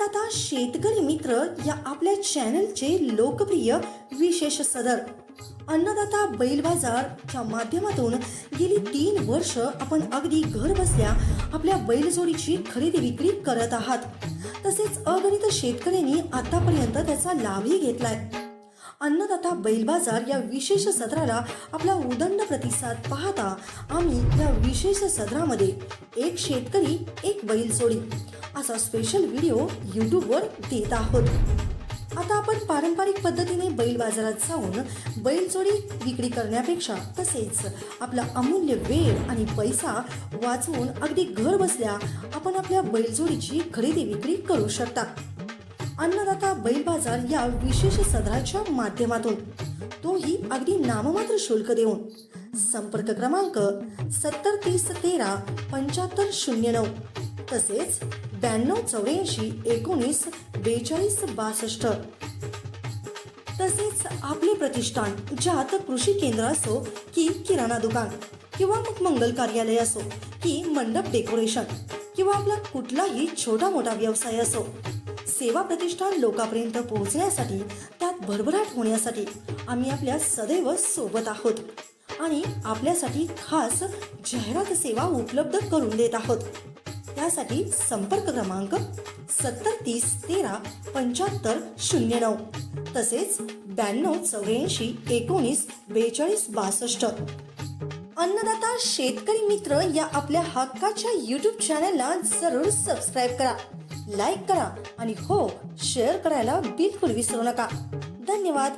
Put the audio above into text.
अन्नदाता शेतकरी मित्र या आपल्या चॅनलचे लोकप्रिय विशेष सदर अन्नदाता बैल बाजारच्या माध्यमातून गेली तीन वर्ष आपण अगदी घर बसल्या आपल्या बैलजोडीची खरेदी विक्री करत आहात. तसेच अगणित शेतकऱ्यांनी आतापर्यंत त्याचा लाभही घेतलाय. अन्नदाता बैल बाजार या विशेष सत्राला आपला उदंड प्रतिसाद पाहता आम्ही या विशेष सत्रामध्ये एक शेतकरी एक बैल सोडी असा स्पेशल व्हिडिओ यूट्यूबवर देत आहोत. आता आपण पारंपरिक पद्धतीने बैल बाजारात जाऊन बैलजोडी विक्री करण्यापेक्षा तसेच आपला अमूल्य वेळ आणि पैसा वाचवून अगदी घर बसल्या आपण आपल्या बैलजोडीची खरेदी विक्री करू शकता. अन्नदाता बैल बाजार या विशेष सदराच्या माध्यमातून. तोही अगदी नाममात्र शुल्क देऊन. संपर्क क्रमांक सत्तर तीस तेरा पंच्याहत्तर शून्य नऊ. तसेच ब्याण्णव चौऱ्याऐंशी एकोणीस बेचाळीस बासष्ट. तसेच आपले प्रतिष्ठान ज्यात कृषी केंद्र असो की किराणा दुकान किंवा मग मंगल कार्यालय असो की मंडप डेकोरेशन किंवा आपला कुठलाही छोटा मोठा व्यवसाय असो. सेवा प्रतिष्ठान लोकांपर्यंत पोहोचण्यासाठी त्यात भरभराट होण्यासाठी आम्ही आपल्या सदैव सोबत आहोत आणि आपल्यासाठी खास जाहिरात सेवा उपलब्ध करून देत आहोत. त्यासाठी संपर्क क्रमांक सत्तर तीस तेरा पंच्याहत्तर शून्य नऊ तसेच ब्याण्णव चौऱ्याऐंशी एकोणीस बेचाळीस बासष्ट. अन्नदाता शेतकरी मित्र या आपल्या हक्काच्या यूट्यूब चॅनलला जरूर सबस्क्राईब करा. लाईक करा आणि हो शेअर करायला बिलकुल विसरू नका. धन्यवाद.